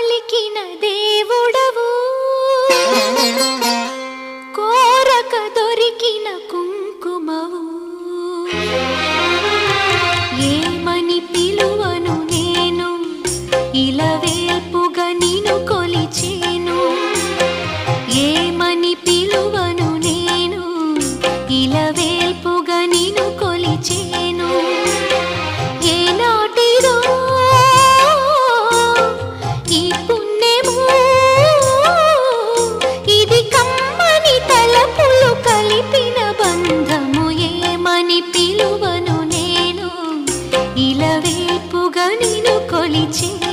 పలికిన దేవుడవు. కోరక దొరికిన కుంకుమవు. ఏమని పిలువను నేను? ఇలవేల్పుగా నిను కొలిచేను. ఏమని పిలువను నేను? ఇలవేల్పుగా నిను కొలిచేను. నిన్ను కొలిచే